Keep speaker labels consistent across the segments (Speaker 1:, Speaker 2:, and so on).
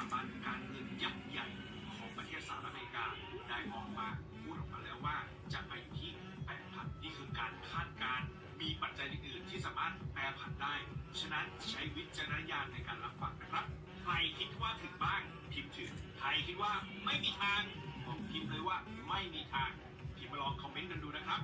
Speaker 1: าบันการเงินยักษ์ใหญ่ของประเทศสหรัฐอเมริกาได้ออกมาพูดออกมาแล้วว่าจะไปอยู่ที่8,000นี่คือการคาดการมีปัจจัยอื่นๆที่สามารถแปรผันได้ ฉะนั้นใช้วิจารณญาณในการรับฟังนะครับ ใครคิดว่าถึงบ้างพิมพ์ถึง ใครคิดว่าไม่มีทางผมพิมพ์เลยว่าไม่มีทางพิมพ์มาลองคอมเมนต์กันดูนะครับ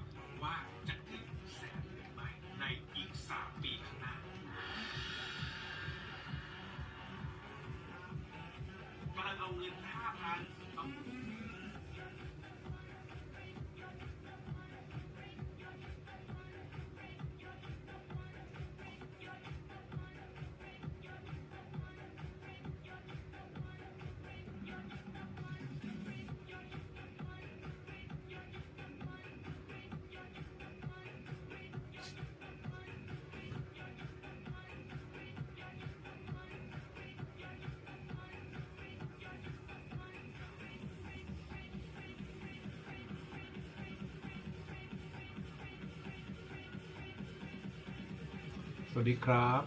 Speaker 1: ส
Speaker 2: วัสดีครับ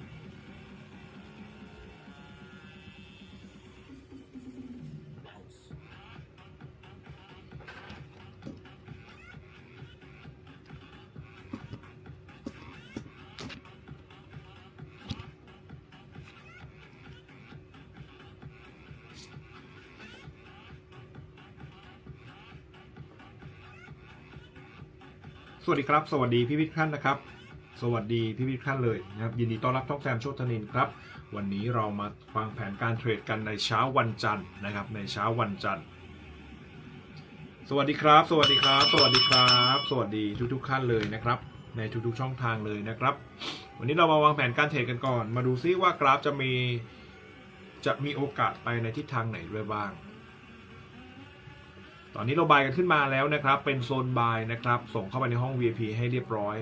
Speaker 2: สวัสดีครับ สวัสดีพี่พิทท่านนะครับ สวัสดีพี่พิทท่านเลยนะครับยินดีต้อนรับท่องแซมโชตนินครับ วันนี้เรามาฟังแผนการเทรดกันในเช้าวันจันทร์นะครับ ในเช้าวันจันทร์ สวัสดีครับ สวัสดีครับ สวัสดีครับ สวัสดีทุกๆท่านเลยนะครับ ในทุกๆช่องทางเลยนะครับ วันนี้เรามาวางแผนการเทรดกันก่อน มาดูซิว่ากราฟจะมีจะมีโอกาสไปในทิศทางไหนด้วยบ้างตอนนี้เราบายกันขึ้นมาแล้วนะครับ เป็นโซนบายนะครับ ส่งเข้าไปในห้อง VIP ให้เรียบร้อย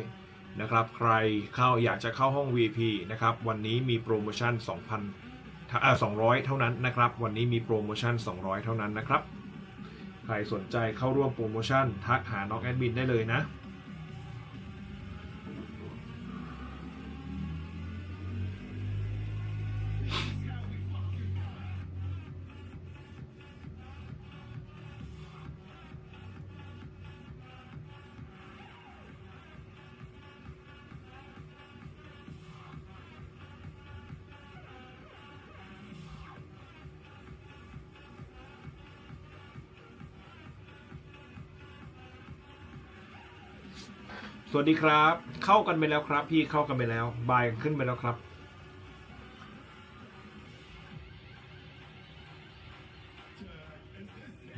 Speaker 2: นะครับ ใครเข้าอยากจะเข้าห้อง VIP นะครับ วันนี้มีโปรโมชั่น 2,000อ่า200 เท่านั้นนะครับ วันนี้มีโปรโมชั่น 200 เท่านั้นนะครับ ใครสนใจเข้าร่วมโปรโมชั่น ทักหาน้องแอดมินได้เลยนะ วัสดีครับ เข้ากันไปแล้วครับ พี่เข้ากันไปแล้วบายขึ้นไปแล้วครับ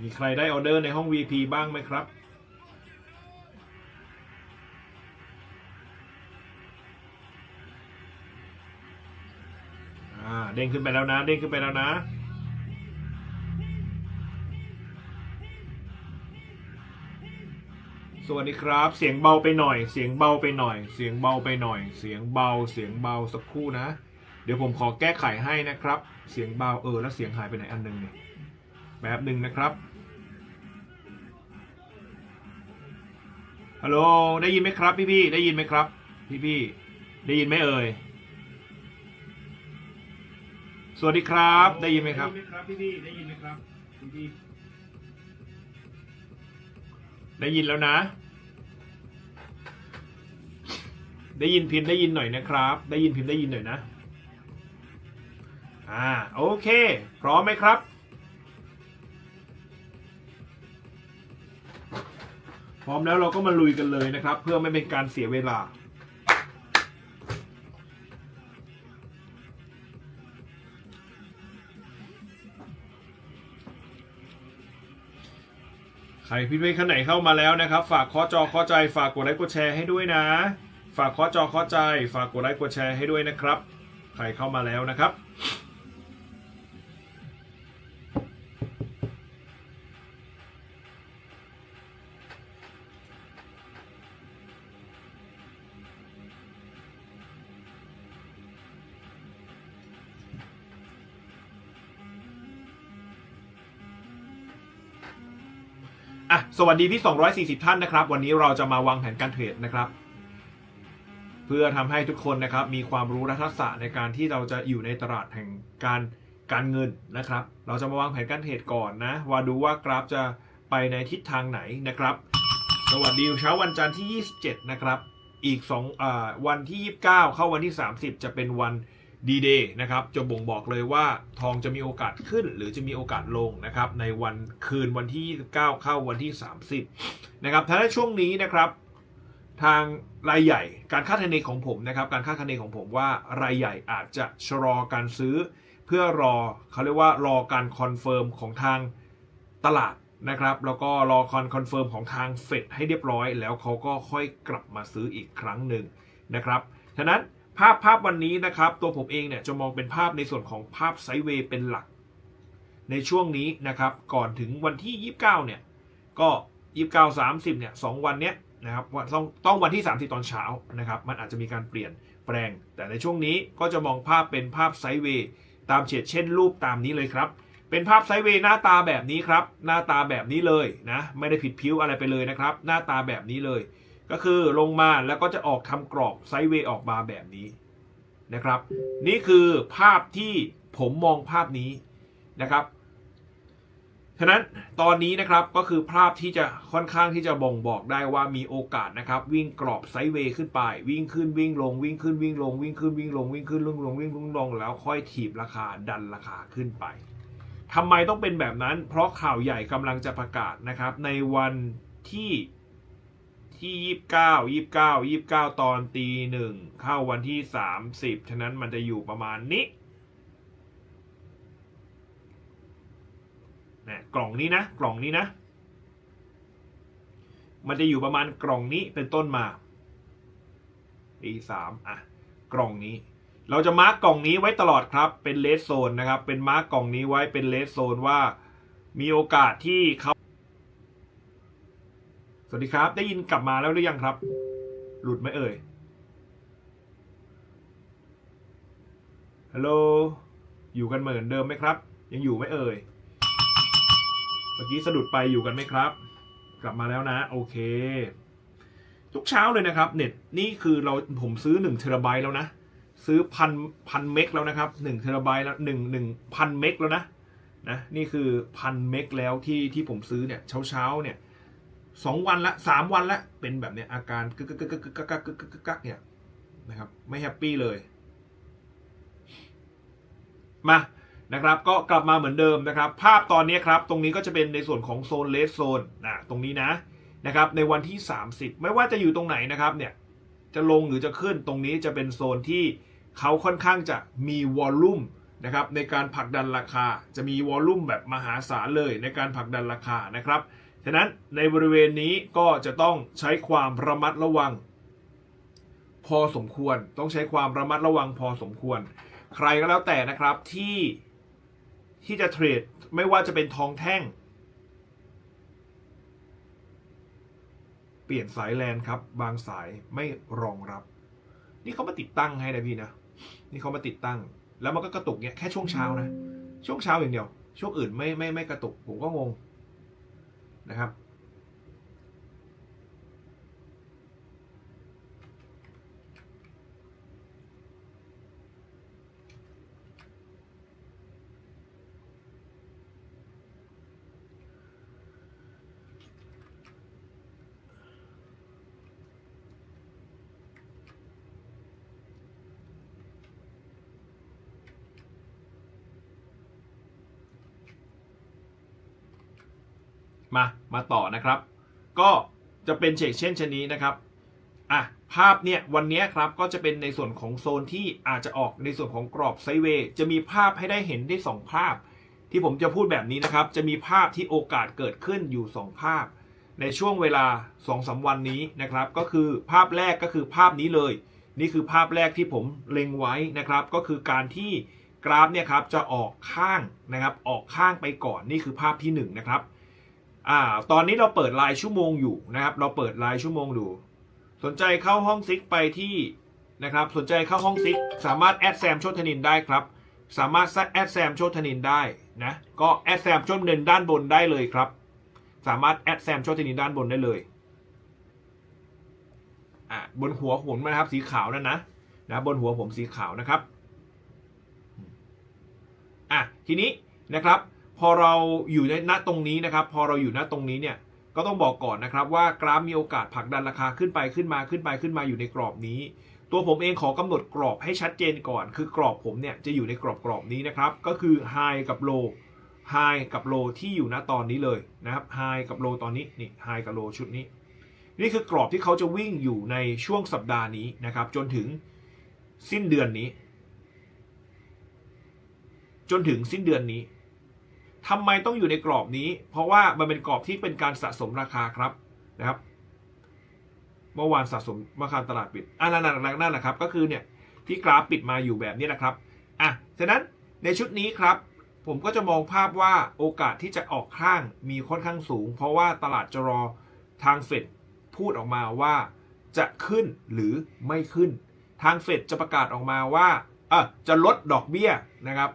Speaker 2: มีใครได้ออเดอร์ในห้อง VP บ้างไหมครับ อ่า เด้งขึ้นไปแล้วนะ เด้งขึ้นไปแล้วนะ สวัสดีครับ เสียงเบาไปหน่อย เสียงเบาไปหน่อย เสียงเบาไปหน่อย เสียงเบา เสียงเบาสักครู่นะ เดี๋ยวผมขอแก้ไขให้นะครับ เสียงเบาเออแล้วเสียงหายไปไหนอันหนึงเนี่ยแป๊บหนึ่งนะครับฮัลโหลได้ยินไหมครับพี่พี่ได้ยินไหมครับ พี่พี่ได้ยินไหมเอ่ยสวัสดีครับ ได้ยินไหมครับได้ยินไหมครับพี่พี่ได้ยินไหมครับพี่พี่ ได้ยินแล้วนะ ได้ยินพิมพ์ได้ยินหน่อยนะครับ ได้ยินพิมพ์ได้ยินหน่อยนะ อ่าโอเค พร้อมไหมครับ พร้อมแล้วเราก็มาลุยกันเลยนะครับ เพื่อไม่เป็นการเสียเวลา ใครพี่ไม่ข้างไหนเข้ามาแล้วนะครับ ฝากข้อจอข้อใจ ฝากกดไลค์กดแชร์ให้ด้วยนะ ฝากข้อจอข้อใจ ฝากกดไลค์กดแชร์ให้ด้วยนะครับ ใครเข้ามาแล้วนะครับ อะสวัสดีพี่ 240 ท่านนะครับ วันนี้เราจะมาวางแผนการเทรดนะครับ เพื่อทำให้ทุกคนนะครับ มีความรู้และทักษะในการที่เราจะอยู่ในตลาดแห่งการการเงินนะครับ เราจะมาวางแผนการเทรดก่อนนะ ว่าดูว่ากราฟจะไปในทิศทางไหนนะครับ สวัสดีเช้าวันจันทร์ที่ 27 นะครับ อีก2อ่าวันที่ 29 เข้าวันที่ 30 จะเป็นวัน ดีเดย์นะครับจะบ่งบอกเลยว่าทองจะมีโอกาสขึ้นหรือจะมีโอกาสลงนะครับในวันคืนวันที่ 9 เข้าวันที่ 30นะครับถ้าในช่วงนี้นะครับทางรายใหญ่การคาดคะเนของผมนะครับการคาดคะเนของผมว่ารายใหญ่อาจจะชะลอการซื้อ เพื่อรอเขาเรียกว่ารอการคอนเฟิร์มของทางตลาดนะครับแล้วก็รอคอนคอนเฟิร์มของทางเฟดให้เรียบร้อย แล้วเขาก็ค่อยกลับมาซื้ออีกครั้งหนึ่งนะครับฉะนั้น ภาพภาพวันนี้นะครับ ตัวผมเองเนี่ยจะมองเป็นภาพในส่วนของภาพไซด์เวย์เป็นหลัก ในช่วงนี้นะครับ ก่อนถึงวันที่ 29 เนี่ย ก็29 30เนี่ยสองวันเนี้ยนะครับว่าต้องต้องวันที่ 30 ตอนเช้านะครับ มันอาจจะมีการเปลี่ยนแปลง แต่ในช่วงนี้ก็จะมองภาพเป็นภาพไซด์เวย์ตามเฉดเช่นรูปตามนี้เลยครับ เป็นภาพไซด์เวย์หน้าตาแบบนี้ครับ หน้าตาแบบนี้เลยนะ ไม่ได้ผิดผิวอะไรไปเลยนะครับ หน้าตาแบบนี้เลย ก็คือลงมาแล้วก็จะออกทำกรอบไซด์เวย์ออกมาแบบนี้นะครับ นี่คือภาพที่ผมมองภาพนี้นะครับฉะนั้นตอนนี้นะครับก็คือภาพที่จะค่อนข้างที่จะบ่งบอกได้ว่ามีโอกาสนะครับ วิ่งกรอบไซด์เวย์ขึ้นไป วิ่งขึ้นวิ่งลงวิ่งขึ้นวิ่งลงวิ่งขึ้นวิ่งลงวิ่งขึ้นวิ่งลงวิ่งขึ้นลงแล้วค่อยถีบราคาดันราคาขึ้นไปทำไมต้องเป็นแบบนั้น เพราะข่าวใหญ่กำลังจะประกาศนะครับ ในวันที่ ที่ยี่สิบเก้ายี่สิบเก้ายี่สิบเก้าตอนตีหนึ่งเข้าวันที่สามสิบฉะนั้นมันจะอยู่ประมาณนี้นะกล่องนี้นะ กล่องนี้นะ มันจะอยู่ประมาณกล่องนี้เป็นต้นมาปีสามอะ กล่องนี้ เราจะมาร์กกล่องนี้ไว้ตลอดครับ เป็นเลสโซนนะครับ เป็นมาร์กกล่องนี้ไว้เป็นเลสโซนว่า มีโอกาสที่เขา สวัสดีครับ ได้ยินกลับมาแล้วหรือยังครับ หลุดไหมเอ่ยฮัลโหลอยู่กันเหมือนเดิมไหมครับ ยังอยู่ไหมเอ่ยเมื่อกี้สะดุดไปอยู่กันไหมครับ กลับมาแล้วนะ โอเค ทุกเช้าเลยนะครับ เน็ตนี่คือเราผมซื้อ1เทราไบต์แล้วนะ ซื้อพันพันเมกแล้วนะครับ1เทราไบต์แล้วหนึ่งหนึ่งพันเมกแล้วนะนะนี่คือพันเมกแล้วที่ที่ผมซื้อเนี่ยเช้าเช้าเนี่ย สองวันละสามวันละเป็นแบบเนี้ยอาการกึกกึกกึกกึกกึกกึกกึกกึกกึกกึกกึกเนี่ยนะครับไม่แฮปปี้เลย มานะครับก็กลับมาเหมือนเดิมนะครับ ภาพตอนนี้ครับ ตรงนี้ก็จะเป็นในส่วนของโซนเลสโซนนะตรงนี้นะนะครับในวันที่ 30 ไม่ว่าจะอยู่ตรงไหนนะครับเนี่ยจะลงหรือจะขึ้นตรงนี้จะเป็นโซนที่เขาค่อนข้างจะมีวอลลุ่มนะครับในการผลักดันราคาจะมีวอลลุ่มแบบมหาศาลเลยในการผลักดันราคานะครับ ฉะนั้นในบริเวณนี้ก็จะต้องใช้ความระมัดระวัง พอสมควรต้องใช้ความระมัดระวังพอสมควร ใครก็แล้วแต่นะครับที่ที่จะเทรดไม่ว่าจะเป็นทองแท่ง เปลี่ยนสายแลนครับ บางสายไม่รองรับ นี่เขามาติดตั้งให้นะพี่นะ นี่เขามาติดตั้ง แล้วมันก็กระตุกเนี่ยแค่ช่วงเช้านะ ช่วงเช้าอย่างเดียว ช่วงอื่นไม่ไม่ไม่กระตุกผมก็งง นะครับ มามาต่อนะครับ ก็จะเป็นเชกเช่นชนี้นะครับอะภาพเนี่ยวันนี้ครับก็จะเป็นในส่วนของโซนที่อาจจะออกในส่วนของกรอบไซเวย์จะมีภาพให้ได้เห็นได้ 2 ภาพ ที่ผมจะพูดแบบนี้นะครับ จะมีภาพที่โอกาสเกิดขึ้นอยู่ 2 ภาพ ในช่วงเวลา2-3วันนี้นะครับ ก็คือภาพแรกก็คือภาพนี้เลย นี่คือภาพแรกที่ผมเล็งไว้นะครับ ก็คือการที่กราฟเนี่ยครับจะออกข้างนะครับออกข้างไปก่อนนี่คือภาพที่หนึ่งนะครับ อ่า ตอนนี้เราเปิดรายชั่วโมงอยู่นะครับ เราเปิดรายชั่วโมงดู สนใจเข้าห้องซิกไปที่นะครับ สนใจเข้าห้องซิก สามารถแอดแซมโชธนินได้ครับ สามารถแอดแซมโชธนินได้นะ ก็แอดแซมโชธนินด้านบนได้เลยครับ สามารถแอดแซมโชธนินด้านบนได้เลยอ่าบนหัวผมนะครับ สีขาวนั่นนะนะบนหัวผมสีขาวนะครับอะทีนี้นะครับ พอเราอยู่ในณตรงนี้นะครับ พอเราอยู่ณตรงนี้เนี่ยก็ต้องบอกก่อนนะครับว่ากราฟมีโอกาสผลักดันราคาขึ้นไปขึ้นมาขึ้นไปขึ้นมาอยู่ในกรอบนี้ ตัวผมเองขอกำหนดกรอบให้ชัดเจนก่อน คือกรอบผมเนี่ยจะอยู่ในกรอบกรอบนี้นะครับ ก็คือ High กับ Low High กับ Low ที่อยู่ณตอนนี้เลยนะครับ High กับ Low ตอนนี้นี่ High กับ Low ชุดนี้ นี่คือกรอบที่เขาจะวิ่งอยู่ในช่วงสัปดาห์นี้นะครับ จนถึงสิ้นเดือนนี้ จนถึงสิ้นเดือนนี้ ทำไมต้องอยู่ในกรอบนี้ เพราะว่ามันเป็นกรอบที่เป็นการสะสมราคาครับนะครับ เมื่อวานสะสมเมื่อคาตลาดปิดอันนั่นนั่นนั่นแหละครับ ก็คือเนี่ยที่กราฟปิดมาอยู่แบบนี้นะครับอะฉะนั้นในชุดนี้ครับ ผมก็จะมองภาพว่าโอกาสที่จะออกข้างมีค่อนข้างสูง เพราะว่าตลาดจะรอทางเฟดพูดออกมาว่าจะขึ้นหรือไม่ขึ้น ทางเฟดจะประกาศออกมาว่าเออจะลดดอกเบี้ยนะครับ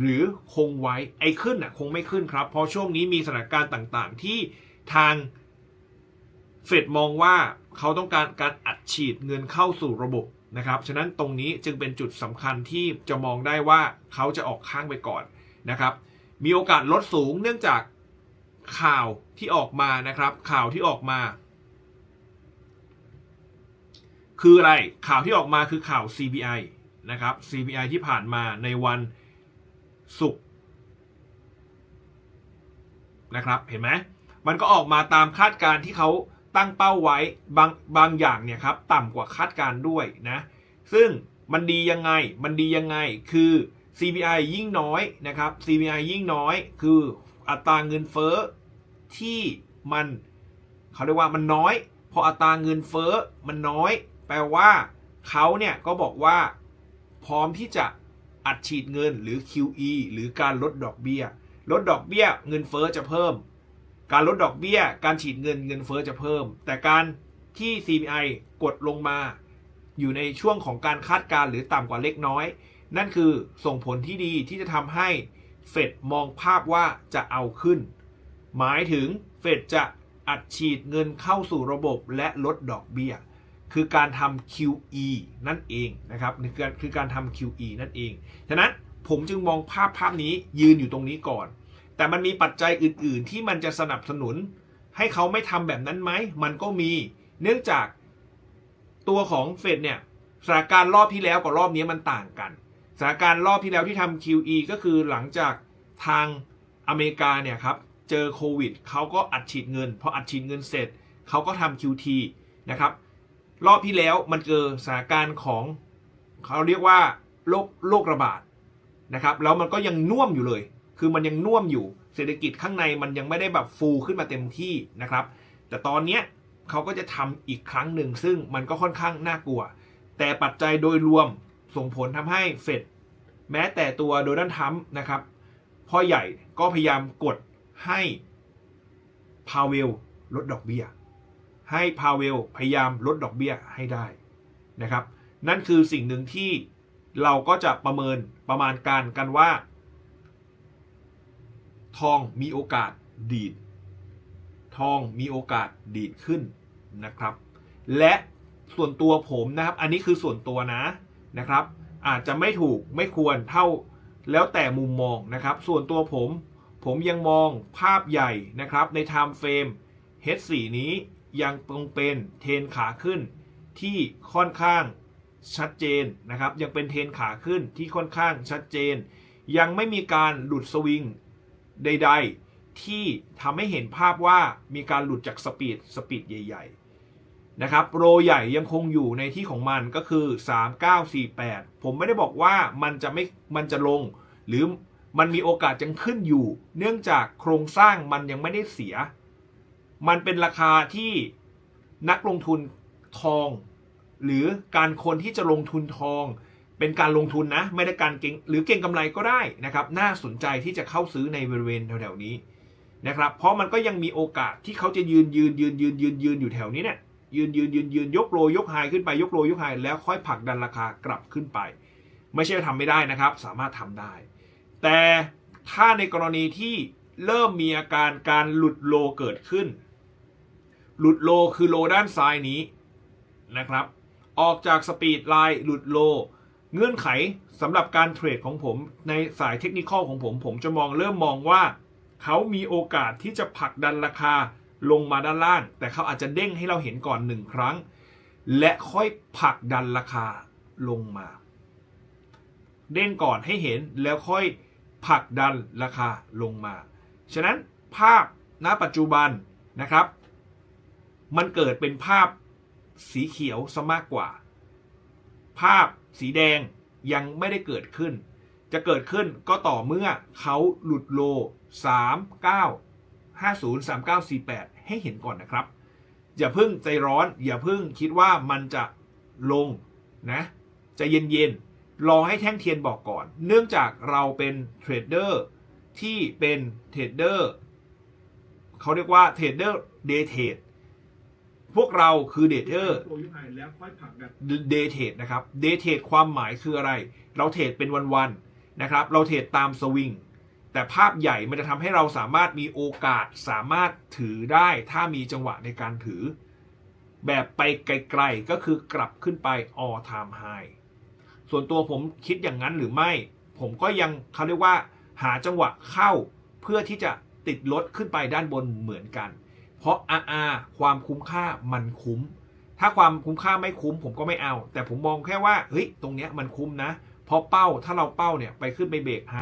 Speaker 2: หรือคงไว้ไอ้ขึ้นอะคงไม่ขึ้นครับ เพราะช่วงนี้มีสถานการณ์ต่างๆ ที่ทางเฟดมองว่าเขาต้องการการอัดฉีดเงินเข้าสู่ระบบนะครับ ฉะนั้นตรงนี้จึงเป็นจุดสำคัญที่จะมองได้ว่าเขาจะออกข้างไปก่อนนะครับ มีโอกาสลดสูงเนื่องจากข่าวที่ออกมานะครับ ข่าวที่ออกมา คืออะไรข่าวที่ออกมาคือข่าว CPI นะครับ CPI ที่ผ่านมาในวัน ศุกร์นะครับ เห็นไหมมันก็ออกมาตามคาดการณ์ที่เขาตั้งเป้าไว้บางบางอย่างเนี่ยครับ ต่ำกว่าคาดการณ์ด้วยนะ ซึ่งมันดียังไงมันดียังไงคือ CPI ยิ่งน้อยนะครับ CPI ยิ่งน้อย คืออัตราเงินเฟ้อที่มันเขาเรียกว่ามันน้อย พออัตราเงินเฟ้อมันน้อย แปลว่าเขาเนี่ยก็บอกว่า พร้อมที่จะ อัดฉีดเงินหรือ QE หรือการลดดอกเบี้ย ลดดอกเบี้ยเงินเฟ้อจะเพิ่ม การลดดอกเบี้ย การฉีดเงินเงินเฟ้อจะเพิ่ม แต่การที่ CPI กดลงมา อยู่ในช่วงของการคาดการณ์หรือต่ำกว่าเล็กน้อย นั่นคือส่งผลที่ดีที่จะทำให้เฟดมองภาพว่าจะเอาขึ้น หมายถึงเฟดจะอัดฉีดเงินเข้าสู่ระบบและลดดอกเบี้ย คือการทำ QE นั่นเองนะครับคือคือการทำ QE นั่นเอง ฉะนั้นผมจึงมองภาพภาพนี้ยืนอยู่ตรงนี้ก่อน แต่มันมีปัจจัยอื่น ๆ ที่มันจะสนับสนุน ให้เขาไม่ทำแบบนั้นไหม มันก็มี เนื่องจากตัวของเฟดเนี่ยสถานการณ์รอบที่แล้วกับรอบนี้มันต่างกันสถานการณ์รอบที่แล้วที่ทำ QE ก็คือหลังจากทางอเมริกาเนี่ยครับเจอโควิดเขาก็อัดฉีดเงินพออัดฉีดเงินเสร็จเขาก็ทำ QT นะครับ รอบที่แล้วมันเจอสถานการณ์ของเขาเรียกว่าโรคโรคระบาดนะครับแล้วมันก็ยังน่วมอยู่เลย คือมันยังน่วมอยู่ เศรษฐกิจข้างในมันยังไม่ได้แบบฟูขึ้นมาเต็มที่นะครับ แต่ตอนเนี้ยเขาก็จะทำอีกครั้งหนึ่งซึ่งมันก็ค่อนข้างน่ากลัว แต่ปัจจัยโดยรวมส่งผลทำให้เฟดแม้แต่ตัวโดนัลด์ทรัมป์นะครับพ่อใหญ่ก็พยายามกดให้พาเวลลดดอกเบี้ย ให้พาเวลพยายามลดดอกเบี้ยให้ได้นะครับ นั่นคือสิ่งหนึ่งที่เราก็จะประเมินประมาณการกันว่า ทองมีโอกาสดีด ทองมีโอกาสดีดขึ้นนะครับ และส่วนตัวผมนะครับ อันนี้คือส่วนตัวนะนะครับ อาจจะไม่ถูกไม่ควรเท่าแล้วแต่มุมมองนะครับ ส่วนตัวผม ผมยังมองภาพใหญ่นะครับ ใน time frame H4 นี้ ยังคงเป็นเทนขาขึ้นที่ค่อนข้างชัดเจนนะครับ ยังเป็นเทนขาขึ้นที่ค่อนข้างชัดเจน ยังไม่มีการหลุดสวิงใด ๆ ที่ทำให้เห็นภาพว่ามีการหลุดจากสปีดสปีดใหญ่ ๆ นะครับโรใหญ่ยังคงอยู่ในที่ของมันก็คือ 3948 ผมไม่ได้บอกว่ามันจะไม่มันจะลง หรือมันมีโอกาสยังขึ้นอยู่ เนื่องจากโครงสร้างมันยังไม่ได้เสีย มันเป็นราคาที่นักลงทุนทอง หรือการคนที่จะลงทุนทอง เป็นการลงทุนนะ ไม่ได้การเก็งหรือเก็งกำไรก็ได้นะครับ น่าสนใจที่จะเข้าซื้อในบริเวณแถวๆนี้นะครับ เพราะมันก็ยังมีโอกาสที่เขาจะยืนยืนยืนยืนยืนยืนอยู่แถวนี้เนี่ยยืนยืนยืนยืนยกโลยกไฮขึ้นไปยกโลยกไฮแล้วค่อยผลักดันราคากลับขึ้นไป ไม่ใช่ว่าทำไม่ได้นะครับ สามารถทำได้ แต่ถ้าในกรณีที่เริ่มมีอาการการหลุดโลเกิดขึ้น หลุดโลคือโลด้านซ้ายนี้นะครับ ออกจากสปีดไลน์หลุดโล เงื่อนไขสำหรับการเทรดของผมในสายเทคนิคของผม ผมจะมองเริ่มมองว่า เขามีโอกาสที่จะผลักดันราคาลงมาด้านล่าง แต่เขาอาจจะเด้งให้เราเห็นก่อนหนึ่งครั้ง และค่อยผลักดันราคาลงมา เด้งก่อนให้เห็นแล้วค่อยผลักดันราคาลงมา ฉะนั้นภาพณปัจจุบันนะครับ มันเกิดเป็นภาพสีเขียวซะมากกว่า ภาพสีแดงยังไม่ได้เกิดขึ้น จะเกิดขึ้นก็ต่อเมื่อเขาหลุดโล 3 9 50 3 9 4 8 ให้เห็นก่อนนะครับ อย่าเพิ่งใจร้อน อย่าเพิ่งคิดว่ามันจะลงนะจะเย็นๆ รอให้แท่งเทียนบอกก่อน เนื่องจากเราเป็นเทรดเดอร์ที่เป็นเทรดเดอร์เขาเรียกว่าเทรดเดอร์เดย์เทรด พวกเราคือเดทเดอร์
Speaker 3: โปรยุไฮแล้วค่อยผลักดัน
Speaker 2: เดย์เทรดนะครับเดย์เทรดความหมายคืออะไร เราเทรดเป็นวันๆนะครับ เราเทรดตามสวิงแต่ภาพใหญ่มันจะทำให้เราสามารถมีโอกาสสามารถถือได้ถ้ามีจังหวะในการถือ แบบไปไกลๆก็คือกลับขึ้นไป all time high ส่วนตัวผมคิดอย่างนั้นหรือไม่ ผมก็ยังเขาเรียกว่า หาจังหวะเข้าเพื่อที่จะติดลดขึ้นไปด้านบนเหมือนกันเพ ราะ RR ความคุ้มค่ามันคุ้ม ถ้าความคุ้มค่าไม่คุ้มผมก็ไม่เอา แต่ผมมองแค่ว่าเฮ้ยตรงเนี้ยมันคุ้มนะเพราะเป้าถ้าเราเป้าเนี่ยไปขึ้นไปเบรกไฮ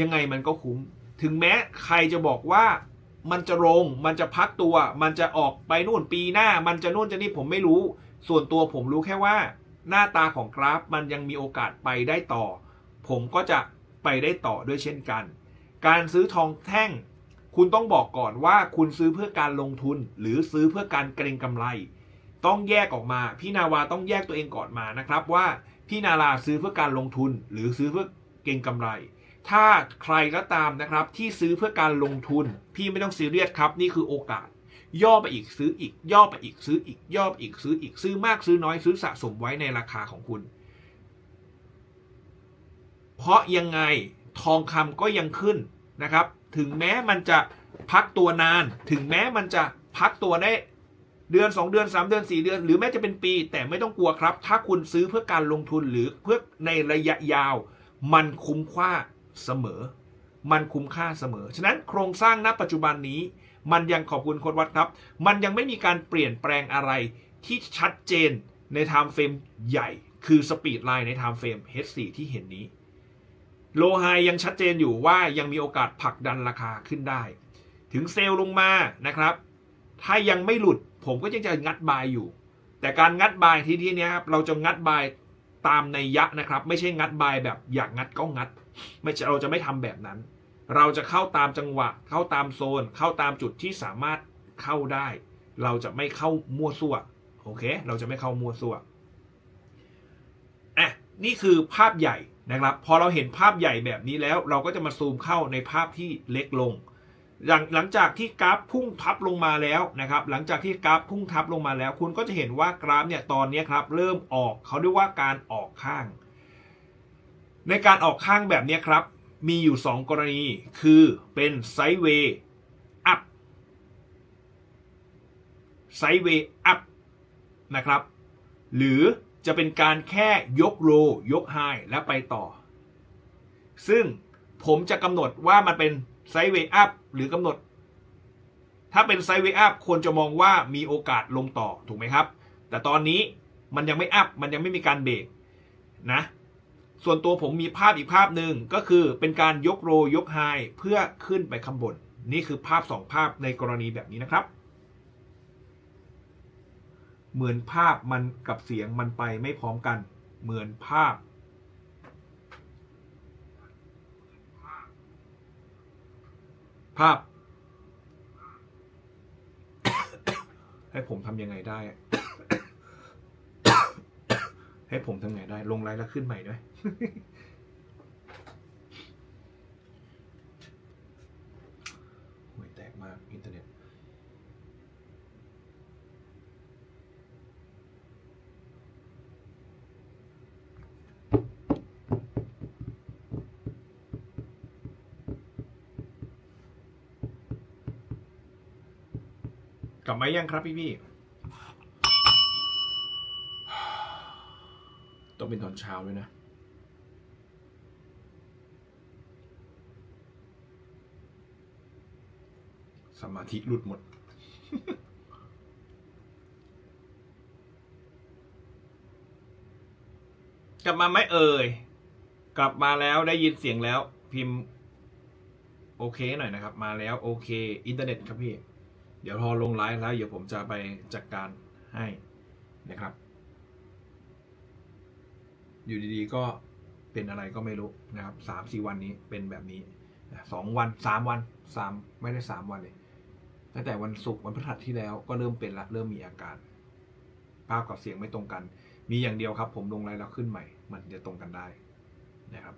Speaker 2: ยังไงมันก็คุ้ม ถึงแม้ใครจะบอกว่ามันจะลงมันจะพักตัว มันจะออกไปนู่นปีหน้า มันจะนู่นจะนี่ผมไม่รู้ ส่วนตัวผมรู้แค่ว่า หน้าตาของกราฟมันยังมีโอกาสไปได้ต่อ ผมก็จะไปได้ต่อด้วยเช่นกัน การซื้อทองแท่ง คุณต้องบอกก่อนว่าคุณซื้อเพื่อการลงทุน หรือซื้อเพื่อการเกรงกำไร ต้องแยกออกมา พี่นาวาต้องแยกตัวเองก่อนมานะครับว่าพี่นาราซื้อเพื่อการลงทุน หรือซื้อเพื่อเก็งกำไร ถ้าใครก็ตามนะครับที่ซื้อเพื่อการลงทุน พี่ไม่ต้องซีเรียสครับ นี่คือโอกาส ย่อไปอีกซื้ออีก ย่อไปอีกซื้ออีก ย่อไปอีกซื้ออีกซื้อมากซื้อน้อยซื้อสะสมไว้ในราคาของคุณ เพราะยังไงทองคำก็ยังขึ้นนะครับ ถึงแม้มันจะพักตัวนาน ถึงแม้มันจะพักตัวได้เดือน 2 เดือน 3 เดือน 4 เดือน หรือแม้จะเป็นปี แต่ไม่ต้องกลัวครับ ถ้าคุณซื้อเพื่อการลงทุนหรือเพื่อในระยะยาว มันคุ้มค่าเสมอ มันคุ้มค่าเสมอ ฉะนั้นโครงสร้างณปัจจุบันนี้ มันยังขอบคุณโค้ดวัดครับ มันยังไม่มีการเปลี่ยนแปลงอะไรที่ชัดเจนในไทม์เฟรมใหญ่ คือสปีดไลน์ในไทม์เฟรม H4 ที่เห็นนี้ โลไฮยังชัดเจนอยู่ว่ายังมีโอกาสผลักดันราคาขึ้นได้ ถึงเซลล์ลงมานะครับ ถ้ายังไม่หลุดผมก็ยังจะงัดบายอยู่ แต่การงัดบายที่ที่นี้ครับเราจะงัดบายตามในยะนะครับ ไม่ใช่งัดบายแบบอยากงัดก็งัด ไม่ใช่เราจะไม่ทำแบบนั้น เราจะเข้าตามจังหวะ เข้าตามโซน เข้าตามจุดที่สามารถเข้าได้ เราจะไม่เข้ามั่วซั่วโอเค เราจะไม่เข้ามั่วซั่วอะนี่คือภาพใหญ่ นะครับ พอเราเห็นภาพใหญ่แบบนี้แล้วเราก็จะมาซูมเข้าในภาพที่เล็กลง หลังหลังจากที่กราฟพุ่งทับลงมาแล้วนะครับ หลังจากที่กราฟพุ่งทับลงมาแล้ว คุณก็จะเห็นว่ากราฟเนี่ยตอนนี้ครับเริ่มออกเขาเรียกว่าการออกข้าง ในการออกข้างแบบนี้ครับ มีอยู่ 2 กรณี คือเป็นไซด์เวย์อัพไซด์เวย์อัพนะครับ หรือ จะเป็นการแค่ยกโลยกไฮแล้วไปต่อ ซึ่งผมจะกำหนดว่ามันเป็นไซด์เวย์อัพหรือกำหนด ถ้าเป็นไซด์เวย์อัพควรจะมองว่ามีโอกาสลงต่อถูกไหมครับ แต่ตอนนี้มันยังไม่อัพมันยังไม่มีการเบรกนะ ส่วนตัวผมมีภาพอีกภาพหนึ่งก็คือเป็นการยกโรยกไฮเพื่อขึ้นไปข้างบน นี่คือภาพสองภาพในกรณีแบบนี้นะครับ เหมือนภาพมันกับเสียงมันไปไม่พร้อมกัน เหมือนภาพ ภาพ ให้ผมทำยังไงได้ ให้ผมทำไงได้ ลงไลน์แล้วขึ้นใหม่ด้วย ห่วยแตกมาก อินเทอร์เน็ต ก ลับมายังครับพี่พี่ตต้องเป็นตอนเช้าด้วยนะ สมาธิหลุดหมดกลับมาไหมเอ่ย กลับมาแล้วได้ยินเสียงแล้ว พิมพ์ โอเคหน่อยนะครับ มาแล้ว โอเค อินเทอร์เน็ตครับพี่ เดี๋ยวพอลงไลฟ์แล้วเดี๋ยวผมจะไปจัดการให้นะครับ อยู่ดีๆก็เป็นอะไรก็ไม่รู้นะครับสามสี่วันนี้เป็นแบบนี้สองวันสามวันสามไม่ได้สามวันเลยตั้งแต่วันศุกร์วันพฤหัสที่แล้วก็เริ่มเป็นละเริ่มมีอาการ ภาพกับเสียงไม่ตรงกัน มีอย่างเดียวครับ ผมลงไลน์แล้วขึ้นใหม่ มันจะตรงกันได้นะครับ